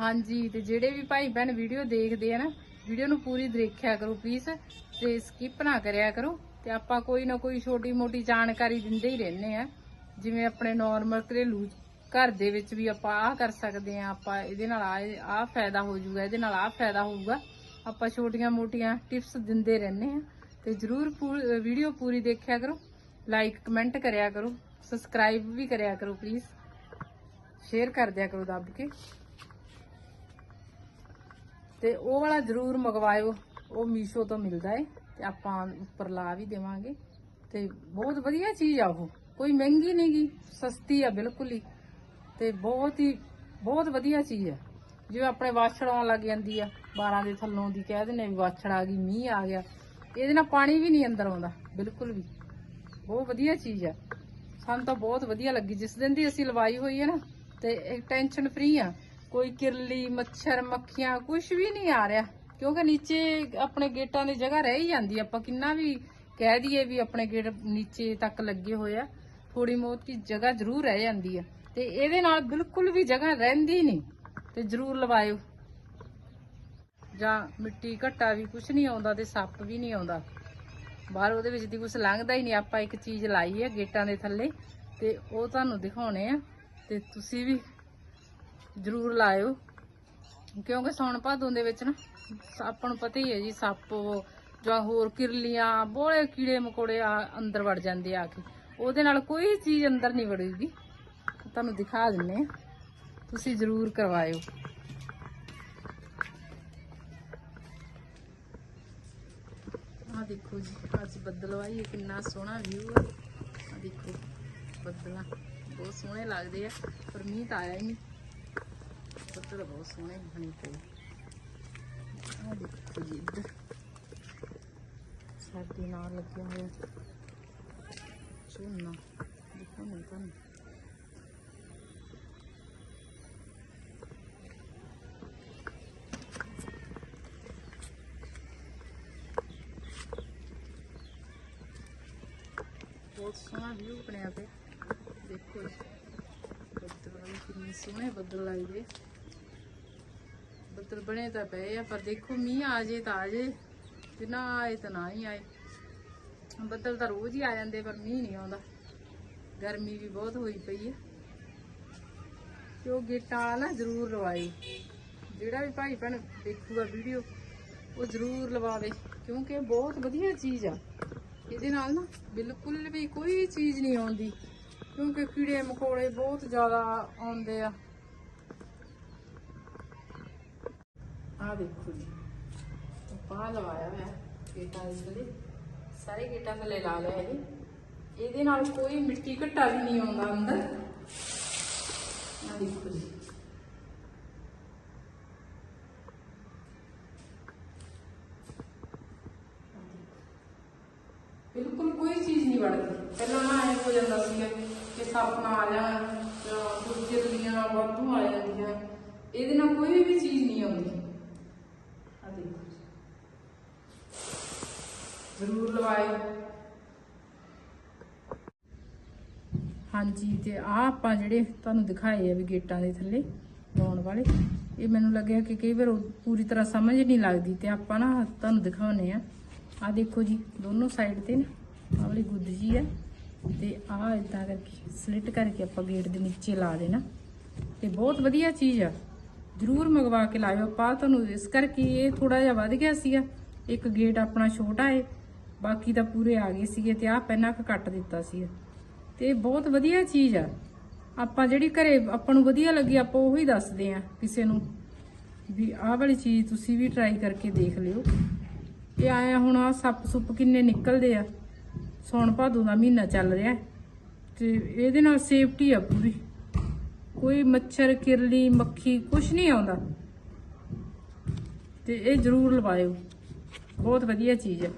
ਹਾਂਜੀ, ਤੇ ਜਿਹੜੇ ਵੀ ਭਾਈ ਭੈਣ ਵੀਡੀਓ ਦੇਖਦੇ ਆ ਨਾ ਵੀਡੀਓ ਨੂੰ ਪੂਰੀ ਦੇਖਿਆ ਕਰੋ ਪਲੀਜ਼ ਤੇ ਸਕਿਪ ਨਾ ਕਰਿਆ ਕਰੋ, ਤੇ ਆਪਾਂ ਕੋਈ ਨਾ ਕੋਈ ਛੋਟੀ ਮੋਟੀ ਜਾਣਕਾਰੀ ਦਿੰਦੇ ਹੀ ਰਹਿੰਦੇ ਆ। ਜਿਵੇਂ ਆਪਣੇ ਨਾਰਮਲ ਘਰੇਲੂ ਘਰ ਦੇ ਵਿੱਚ ਵੀ ਆਪਾਂ ਆਹ ਕਰ ਸਕਦੇ ਆ, ਆਪਾਂ ਇਹਦੇ ਨਾਲ ਆਹ ਆਹ ਫਾਇਦਾ ਹੋ ਜਾਊਗਾ, ਇਹਦੇ ਨਾਲ ਆਹ ਫਾਇਦਾ ਹੋਊਗਾ। ਆਪਾਂ ਛੋਟੀਆਂ ਮੋਟੀਆਂ ਟਿਪਸ ਦਿੰਦੇ ਰਹਿੰਦੇ ਆ, ਤੇ ਜਰੂਰ ਵੀਡੀਓ ਪੂਰੀ ਦੇਖਿਆ ਕਰੋ ਲਾਈਕ ਕਮੈਂਟ ਕਰਿਆ ਕਰੋ ਸਬਸਕ੍ਰਾਈਬ ਵੀ ਕਰਿਆ ਕਰੋ ਪਲੀਜ਼ ਸ਼ੇਅਰ ਕਰ ਦਿਆ ਕਰੋ ਦੱਬ ਕੇ। ਤੇ ਉਹ ਵਾਲਾ ਜਰੂਰ ਮੰਗਵਾਇਓ, ਉਹ ਮੀਸ਼ੋ ਤੋਂ ਮਿਲਦਾ ਏ, ਤੇ ਆਪਾਂ ਉੱਪਰ ਲਾ ਵੀ ਦੇਵਾਂਗੇ। ਤੇ ਬਹੁਤ ਵਧੀਆ ਚੀਜ਼ ਆ ਉਹ, ਕੋਈ ਮਹਿੰਗੀ ਨਹੀਂਗੀ ਸਸਤੀ ਆ ਬਿਲਕੁਲ ਹੀ। ਤੇ ਬਹੁਤ ਹੀ, ਬਹੁਤ ਵਧੀਆ ਚੀਜ਼ ਆ। ਜਿਵੇਂ ਆਪਣੇ ਵਾਛੜ ਆਉਣ ਲੱਗ ਜਾਂਦੀ ਆ 12 ਦੇ ਥੱਲੋਂ ਦੀ ਕਹਿ ਦਿੰਦੇ ਆ ਵੀ ਵਾਛੜ ਆ ਗਈ, ਮੀਂਹ ਆ ਗਿਆ। ਇਹਦੇ ਨਾਲ ਪਾਣੀ ਵੀ ਨਹੀਂ ਅੰਦਰ ਆਉਂਦਾ, ਬਿਲਕੁਲ ਵੀ। ਬਹੁਤ ਵਧੀਆ ਚੀਜ਼ ਆ। ਸਾਨੂੰ ਤਾਂ ਬਹੁਤ ਵਧੀਆ ਲੱਗੀ। ਜਿਸ ਦਿਨ ਦੀ ਅਸੀਂ ਲਵਾਈ ਹੋਈ ਹੈ ਨਾ, ਤੇ ਇੱਕ ਟੈਨਸ਼ਨ ਫ੍ਰੀ ਆ। ਕੋਈ ਕਿਰਲੀ, ਮੱਛਰ, ਮੱਖੀਆਂ ਕੁਝ ਵੀ ਨਹੀਂ ਆ ਰਿਹਾ। ਕਿਉਂਕਿ ਨੀਚੇ ਆਪਣੇ ਗੇਟਾਂ ਦੀ ਜਗ੍ਹਾ ਰਹਿ ਹੀ ਜਾਂਦੀ ਆਪਾਂ ਕਿੰਨਾ ਵੀ ਕਹਿ ਦਈਏ ਵੀ ਆਪਣੇ ਗੇਟ ਨੀਚੇ ਤੱਕ ਲੱਗੇ ਹੋਏ ਆ ਥੋੜੀ ਬਹੁਤ ਦੀ ਜਗ੍ਹਾ ਜ਼ਰੂਰ ਰਹਿ ਜਾਂਦੀ ਆ। ਤੇ ਇਹਦੇ ਨਾਲ ਬਿਲਕੁਲ ਵੀ ਜਗ੍ਹਾ ਰਹਿੰਦੀ ਨਹੀਂ। ਤੇ ਜ਼ਰੂਰ ਲਵਾਇਓ। ਜਾਂ ਮਿੱਟੀ ਘੱਟਾ ਵੀ ਕੁਝ ਨਹੀਂ ਆਉਂਦਾ ਤੇ ਸੱਪ ਵੀ ਨਹੀਂ ਆਉਂਦਾ। ਬਾਹਰ ਉਹਦੇ ਵਿੱਚ ਦੀ ਕੁਝ ਲੰਘਦਾ ਹੀ ਨਹੀਂ। ਆਪਾਂ ਇੱਕ ਚੀਜ਼ ਲਾਈ ਹੈ ਗੇਟਾਂ ਦੇ ਥੱਲੇ। ਤੇ ਉਹ ਤੁਹਾਨੂੰ ਦਿਖਾਉਣੇ ਆ। ਤੇ ਤੁਸੀਂ ਵੀ ਜ਼ਰੂਰ ਲਾਇਓ। ਕਿਉਂਕਿ ਸੌਣ ਭਾਦੋਂ ਦੇ ਵਿੱਚ ਨਾ ਆਪਾਂ ਨੂੰ ਪਤਾ ਹੀ ਹੈ ਜੀ, ਸੱਪ ਜਾਂ ਹੋਰ ਕਿਰਲੀਆਂ, ਬੋਲੇ ਕੀੜੇ ਮકોੜੇ ਆ ਅੰਦਰ ਵੜ ਜਾਂਦੇ ਆ ਕੇ। ਉਹਦੇ ਨਾਲ ਕੋਈ ਚੀਜ਼ ਅੰਦਰ ਨਹੀਂ ਵੜੇਗੀ। ਤੁਹਾਨੂੰ ਦਿਖਾ ਦਿੰਨੇ ਆ। ਤੁਸੀਂ ਜ਼ਰੂਰ ਕਰਵਾਇਓ। ਆ ਦੇਖੋ ਜੀ, ਅੱਜ ਬੱਦਲ ਵਾਈ ਕਿੰਨਾ ਸੋਹਣਾ ਵਿਊ ਆ। ਦੇਖੋ ਬੱਦਲਾਂ ਬਹੁਤ ਸੋਹਣੇ ਲੱਗਦੇ ਆ, ਪਰ ਮੀਂਹ ਤਾਂ ਆਇਆ ਹੀ ਨਹੀਂ। ਬੱਦਲ ਬਹੁਤ ਸੋਹਣੇ ਬਣੇ ਪਏ ਆ ਦੇਖੋ ਜੀ ਇੱਧਰ। ਸਾਡੇ ਨਾਲ ਲੱਗਿਆ ਹੋਇਆ। ਝੋਨਾ। ਦੇਖੋ ਮੈਂ ਤੁਹਾਨੂੰ। ਬਹੁਤ ਸੋਹਣਾ ਵਿਊ ਬਣਿਆ ਪਿਆ। ਦੇਖੋ ਜੀ। ਸੋਹਣੇ ਬੱਦਲ ਲੱਗਦੇ। ਬੱਦਲ ਬਣੇ ਤਾਂ ਪਏ ਆ, ਪਰ ਦੇਖੋ ਮੀਂਹ ਆ ਜੇ ਤਾਂ ਆ ਜੇ, ਤੇ ਨਾ ਆਏ ਤਾਂ ਨਾ ਹੀ ਆਏ। ਬੱਦਲ ਤਾਂ ਰੋਜ਼ ਹੀ ਆ ਜਾਂਦੇ, ਪਰ ਮੀਂਹ ਨਹੀਂ ਆਉਂਦਾ। ਗਰਮੀ ਵੀ ਬਹੁਤ ਹੋਈ ਪਈ ਹੈ ਤੇ ਉਹ ਗੇਟਾਂ ਨਾ ਜ਼ਰੂਰ ਲਵਾਏ। ਜਿਹੜਾ ਵੀ ਭਾਈ ਭੈਣ ਦੇਖੂਗਾ ਵੀਡੀਓ, ਉਹ ਜ਼ਰੂਰ ਲਵਾਵੇ, ਕਿਉਂਕਿ ਬਹੁਤ ਵਧੀਆ ਚੀਜ਼ ਆ। ਇਹਦੇ ਨਾਲ ਨਾ ਬਿਲਕੁਲ ਵੀ ਕੋਈ ਚੀਜ਼ ਨਹੀਂ ਆਉਂਦੀ। ਕਿਉਂਕਿ ਕੀੜੇ ਮਕੌੜੇ ਬਹੁਤ ਜ਼ਿਆਦਾ ਆਉਂਦੇ ਆ। ਆ ਦੇਖੋ ਜੀ ਪਾ ਲਵਾਇਆ ਮੈਂ ਗੇਟਾਂ ਦੇ ਥੱਲੇ ਸਾਰੇ ਗੇਟਾਂ ਥੱਲੇ ਲਾ ਲਿਆ ਇਹ। ਇਹਦੇ ਨਾਲ ਕੋਈ ਮਿੱਟੀ ਘੱਟਾ ਵੀ ਨਹੀਂ ਆਉਂਦਾ ਅੰਦਰ। ਆ ਦੇਖੋ ਜੀ। ਬਿਲਕੁਲ ਕੋਈ ਚੀਜ਼ ਨਹੀਂ ਵੜਦੀ। ਪਹਿਲਾਂ ਨਾ ਐ ਹੋ ਜਾਂਦਾ ਸੀ ਕਿ ਸੱਪ ਨਾ ਆ ਜਾਣ ਜਾਂ ਕੋਈ ਕਿਰਲੀਆਂ ਵਾਧੂ ਆ ਜਾਂਦੀਆਂ ਇਹਦੇ ਨਾਲ ਕੋਈ ਵੀ ਚੀਜ਼ ਨਹੀਂ ਆਉਂਦੀ। ਆ ਦੇਖੋ ਜ਼ਰੂਰ ਲਵਾਇਓ। ਹਾਂਜੀ, ਤੇ ਆ ਆਪਾਂ ਜਿਹੜੇ ਤੁਹਾਨੂੰ ਦਿਖਾਏ ਆ ਵੀ ਗੇਟਾਂ ਦੇ ਥੱਲੇ, ਲਾਉਣ ਵਾਲੇ, ਇਹ ਮੈਨੂੰ ਲੱਗਿਆ ਕਿ ਕਈ ਵਾਰ ਪੂਰੀ ਤਰ੍ਹਾਂ ਸਮਝ ਨਹੀਂ ਲੱਗਦੀ, ਤੇ ਆਪਾਂ ਨਾ ਤੁਹਾਨੂੰ ਦਿਖਾਉਨੇ ਆ। ਆ ਦੇਖੋ ਜੀ, ਦੋਨੋਂ ਸਾਈਡ ਤੇ ਨਾ, ਆਹ ਵਾਲੀ ਗੁੱਦ ਜੀ ਆ। ਤੇ ਆਹ ਇਦਾਂ ਕਰਕੇ ਸਲਿੱਟ ਕਰਕੇ ਆਪਾਂ ਗੇਟ ਦੇ ਨੀਚੇ ਲਾ ਦੇਣਾ। ਤੇ ਬਹੁਤ ਵਧੀਆ ਚੀਜ਼ ਆ। ਜ਼ਰੂਰ ਮੰਗਵਾ ਕੇ ਲਾਇਓ। ਆਪਾਂ ਤੁਹਾਨੂੰ ਇਸ ਕਰਕੇ ਇਹ ਥੋੜਾ ਜਿਹਾ ਵੱਧ ਗਿਆ ਸੀਗਾ। ਇੱਕ ਗੇਟ ਆਪਣਾ ਛੋਟਾ ਏ, ਬਾਕੀ ਤਾਂ ਪੂਰੇ ਆ ਗਏ ਸੀਗੇ ਤੇ ਆਹ ਪਹਿਲਾਂ ਕੁ ਕੱਟ ਦਿੱਤਾ ਸੀ ਤੇ ਬਹੁਤ ਵਧੀਆ ਚੀਜ਼ ਆ। ਆਪਾਂ ਜਿਹੜੀ ਘਰੇ ਆਪਾਂ ਨੂੰ ਵਧੀਆ ਲੱਗੀ, ਆਪਾਂ ਉਹੀ ਦੱਸਦੇ ਆ ਕਿਸੇ ਨੂੰ ਵੀ ਆਹ ਵਾਲੀ ਚੀਜ਼ ਤੁਸੀਂ ਵੀ ਟਰਾਈ ਕਰਕੇ ਦੇਖ ਲਿਓ। ਇਹ ਆਇਆ ਹੁਣ ਆ ਸੱਪ ਸੁੱਪ ਕਿੰਨੇ ਨਿਕਲਦੇ ਆ। ਸੌਣ ਭਾਦੋ ਦਾ ਮਹੀਨਾ ਚੱਲ ਰਿਹਾ ਹੈ। ਤੇ ਇਹਦੇ ਨਾਲ ਸੇਫਟੀ ਆ ਪੂਰੀ। ਕੋਈ ਮੱਛਰ, ਕਿਰਲੀ, ਮੱਖੀ ਕੁਝ ਨਹੀਂ ਆਉਂਦਾ। ਤੇ ਇਹ ਜ਼ਰੂਰ ਲਵਾਇਓ। ਬਹੁਤ ਵਧੀਆ ਚੀਜ਼ ਹੈ।